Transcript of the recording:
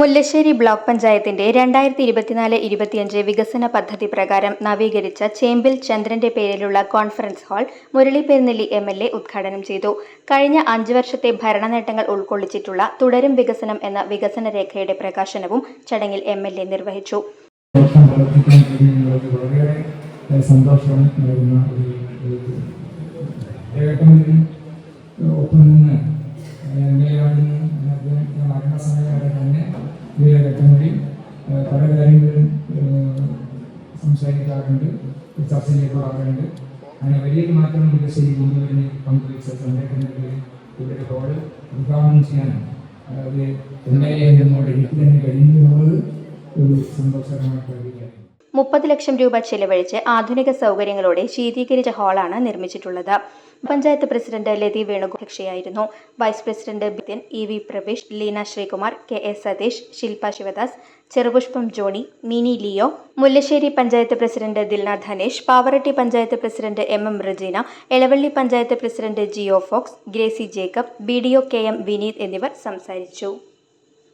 Mullassery block പഞ്ചായത്തിന്റെ രണ്ടായിരത്തി ഇരുപത്തിനാല് ഇരുപത്തിയഞ്ച് വികസന പദ്ധതി പ്രകാരം നവീകരിച്ച ചേമ്പിൽ ചന്ദ്രന്റെ പേരിലുള്ള conference hall Murali Perunelli M L A ഉദ്ഘാടനം ചെയ്തു. കഴിഞ്ഞ അഞ്ച് വർഷത്തെ ഭരണ നേട്ടങ്ങൾ ഉൾക്കൊള്ളിച്ചിട്ടുള്ള തുടരും വികസനം എന്ന വികസന രേഖയുടെ പ്രകാശനവും ചടങ്ങിൽ എം എൽ എ നിർവഹിച്ചു. സന്തോഷം ഒപ്പം ഏഹ്, പല കാര്യങ്ങളും സംസാരിക്കാറുണ്ട് ചർച്ച ചെയ്യപ്പെടാറുണ്ട് അങ്ങനെ വലിയ മാറ്റം ശരി ഗുരുവിനെ പങ്കുവച്ച സംഘടനകളിൽ ഇവരുടെ ഹോൾ ഉദ്ഘാടനം ചെയ്യാൻ അത് എന്നോട് എനിക്ക് തന്നെ കഴിയുന്നത് ഒരു സന്തോഷകരമായിട്ടുള്ള മുപ്പത് ലക്ഷം രൂപ ചെലവഴിച്ച് ആധുനിക സൗകര്യങ്ങളോടെ ശീതീകരിച്ച ഹാളാണ് നിർമ്മിച്ചിട്ടുള്ളത്. Panchayat president Lathi വേണുഗോക്ഷയായിരുന്നു vice president Bithin E V Pravesh Leena Sreekumar K S Sathish Shilpa Sivadas Cherupushpam Johny Mini Leo Mullassery panchayat president Dilna Dhanesh Pavaratty panchayat president M M Rejeena Elavally panchayat president Jio Fox Gracy Jacob B D O K M Vineeth എന്നിവർ സംസാരിച്ചു.